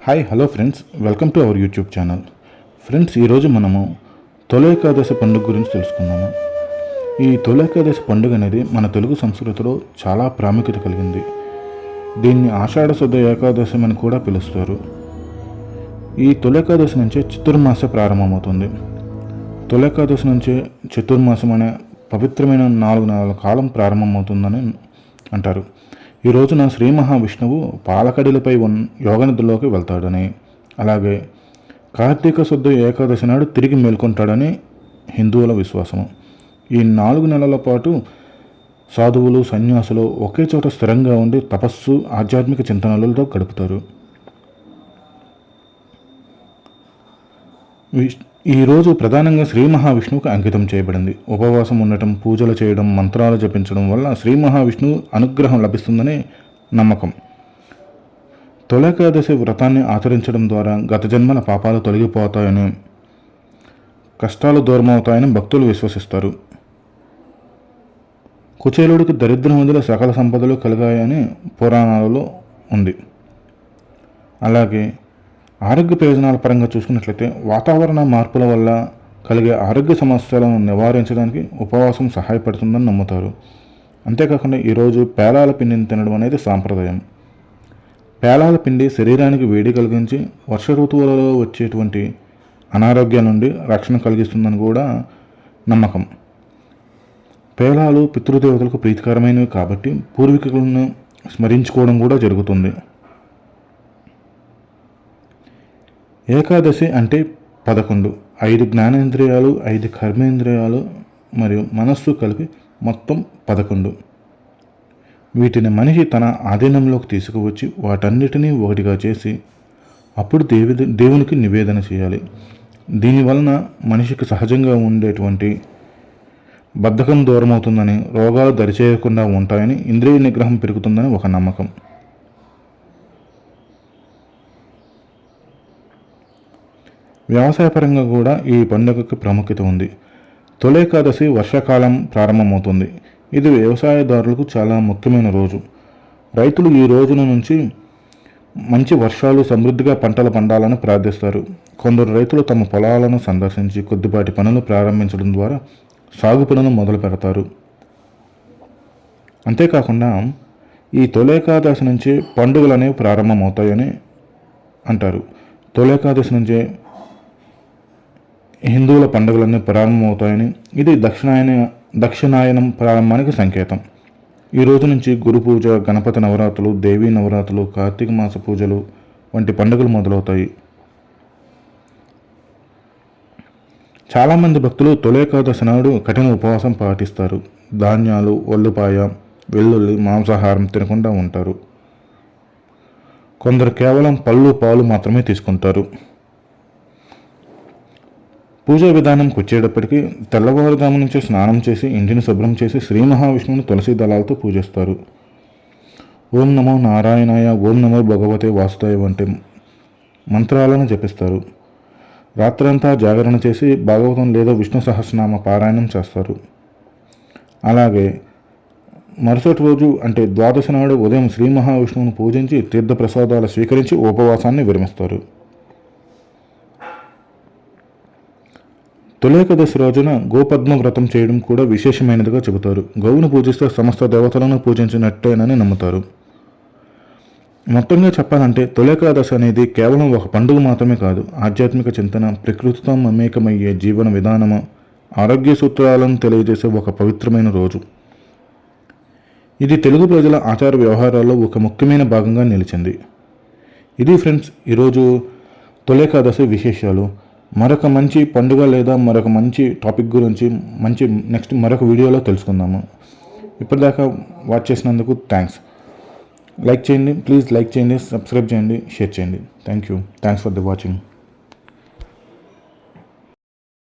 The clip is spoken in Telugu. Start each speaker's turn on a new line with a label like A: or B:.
A: Hi hello friends welcome to our YouTube channel friends ఈరోజు మనము తొలి ఏకాదశి పండుగ గురించి తెలుసుకుందాము. ఈ తొలి ఏకాదశి పండుగ అనేది మన తెలుగు సంస్కృతిలో చాలా ప్రాముఖ్యత కలిగింది. దీన్ని ఆషాఢ శుద్ధ ఏకాదశి అని కూడా పిలుస్తారు. ఈ తొలేకాదశి నుంచే చతుర్మాస ప్రారంభమవుతుంది. తొలేకాదశి నుంచే చతుర్మాసం అనే పవిత్రమైన నాలుగు నెలల కాలం ప్రారంభమవుతుందని అంటారు. ఈ రోజున శ్రీ మహావిష్ణువు పాలకడిలపై ఉన్న యోగనదిలోకి వెళ్తాడని అలాగే కార్తీక శుద్ధ ఏకాదశి నాడు తిరిగి మేల్కొంటాడని హిందువుల విశ్వాసము. ఈ నాలుగు నెలల పాటు సాధువులు సన్యాసులు ఒకే చోట స్థిరంగా ఉండి తపస్సు ఆధ్యాత్మిక చింతనలతో గడుపుతారు. ఈరోజు ఈ రోజు ప్రధానంగా శ్రీ మహావిష్ణువుకు అంకితం చేయబడింది. ఉపవాసం ఉండటం పూజలు చేయడం మంత్రాలు జపించడం వల్ల శ్రీ మహావిష్ణువు అనుగ్రహం లభిస్తుందని నమ్మకం. తొలకాదశి వ్రతాన్ని ఆచరించడం ద్వారా గత జన్మల పాపాలు తొలగిపోతాయని కష్టాలు దూరమవుతాయని భక్తులు విశ్వసిస్తారు. కుచేలుడికి దరిద్రం వదిలి సకల సంపదలు కలిగాయని పురాణాలలో ఉంది. అలాగే ఆరోగ్య ప్రయోజనాల పరంగా చూసుకున్నట్లయితే వాతావరణ మార్పుల వల్ల కలిగే ఆరోగ్య సమస్యలను నివారించడానికి ఉపవాసం సహాయపడుతుందని నమ్ముతారు. అంతేకాకుండా ఈరోజు పేలాల పిండిని తినడం అనేది సాంప్రదాయం. పేలాల పిండి శరీరానికి వేడి కలిగించి వర్ష ఋతువులలో వచ్చేటువంటి అనారోగ్యాల నుండి రక్షణ కలిగిస్తుందని కూడా నమ్మకం. పేలాలు పితృదేవతలకు ప్రీతికరమైనవి కాబట్టి పూర్వీకులను స్మరించుకోవడం కూడా జరుగుతుంది. ఏకాదశి అంటే పదకొండు. ఐదు జ్ఞానేంద్రియాలు ఐదు కర్మేంద్రియాలు మరియు మనస్సు కలిపి మొత్తం పదకొండు. వీటిని మనిషి తన ఆధీనంలోకి తీసుకువచ్చి వాటన్నిటినీ ఒకటిగా చేసి అప్పుడు దేవి దేవునికి నివేదన చేయాలి. దీనివలన మనిషికి సహజంగా ఉండేటువంటి బద్ధకం దూరమవుతుందని రోగాలు దరిచేయకుండా ఉంటాయని ఇంద్రియ నిగ్రహం పెరుగుతుందని ఒక నమ్మకం. వ్యవసాయపరంగా కూడా ఈ పండుగకి ప్రాముఖ్యత ఉంది. తొలి ఏకాదశి వర్షాకాలం ప్రారంభమవుతుంది. ఇది వ్యవసాయదారులకు చాలా ముఖ్యమైన రోజు. రైతులు ఈ రోజున నుంచి మంచి వర్షాలు సమృద్ధిగా పంటలు పండాలని ప్రార్థిస్తారు. కొందరు రైతులు తమ పొలాలను సందర్శించి కొద్దిపాటి పనులు ప్రారంభించడం ద్వారా సాగు పనులు మొదలు పెడతారు. అంతేకాకుండా ఈ తొలేకాదశి నుంచి పండుగలు అనేవి ప్రారంభమవుతాయని అంటారు. తొలేకాదశి నుంచే హిందువుల పండుగలన్నీ ప్రారంభమవుతాయని ఇది దక్షిణాయన దక్షిణాయనం ప్రారంభానికి సంకేతం. ఈ రోజు నుంచి గురు పూజ గణపతి నవరాత్రులు దేవీ నవరాత్రులు కార్తీక మాస పూజలు వంటి పండుగలు మొదలవుతాయి. చాలామంది భక్తులు తొలేకాదశి నాడు కఠిన ఉపవాసం పాటిస్తారు. ధాన్యాలు ఒళ్ళుపాయ వెల్లుల్లి మాంసాహారం తినకుండా ఉంటారు. కొందరు కేవలం పళ్ళు పాలు మాత్రమే తీసుకుంటారు. పూజా విధానంకి వచ్చేటప్పటికి తెల్లవారుజాము నుంచి స్నానం చేసి ఇంటిని శుభ్రం చేసి శ్రీ మహావిష్ణువుని తులసి దళాలతో పూజిస్తారు. ఓం నమో నారాయణాయ ఓం నమో భగవతే వాసుదేవ వంటి మంత్రాలను జపిస్తారు. రాత్రంతా జాగరణ చేసి భాగవతం లేదా విష్ణు సహస్రనామ పారాయణం చేస్తారు. అలాగే మరుసటి రోజు అంటే ద్వాదశి నాడు ఉదయం శ్రీ మహావిష్ణువుని పూజించి తీర్థప్రసాదాలు స్వీకరించి ఉపవాసాన్ని విరమిస్తారు. తొలేకదశి రోజున గోపద్మ వ్రతం చేయడం కూడా విశేషమైనదిగా చెబుతారు. గోవును పూజిస్తే సమస్త దేవతలను పూజించినట్టేనని నమ్ముతారు. మొత్తంగా చెప్పాలంటే తొలేకాదశి అనేది కేవలం ఒక పండుగ మాత్రమే కాదు ఆధ్యాత్మిక చింతన ప్రకృతితో మమేకమయ్యే జీవన విధానము ఆరోగ్య సూత్రాలను తెలియజేసే ఒక పవిత్రమైన రోజు. ఇది తెలుగు ప్రజల ఆచార వ్యవహారాల్లో ఒక ముఖ్యమైన భాగంగా నిలిచింది. ఇది ఫ్రెండ్స్ ఈరోజు తొలేకాదశి విశేషాలు. మరొక మంచి పండుగ లేదా మరొక మంచి టాపిక్ గురించి మంచి నెక్స్ట్ మరొక వీడియోలో తెలుసుకుందాము. ఇప్పటిదాకా వాచ్ చేసినందుకు థ్యాంక్స్. లైక్ చేయండి ప్లీజ్ లైక్ చేయండి సబ్స్క్రైబ్ చేయండి షేర్ చేయండి. Thank you. Thanks for the watching.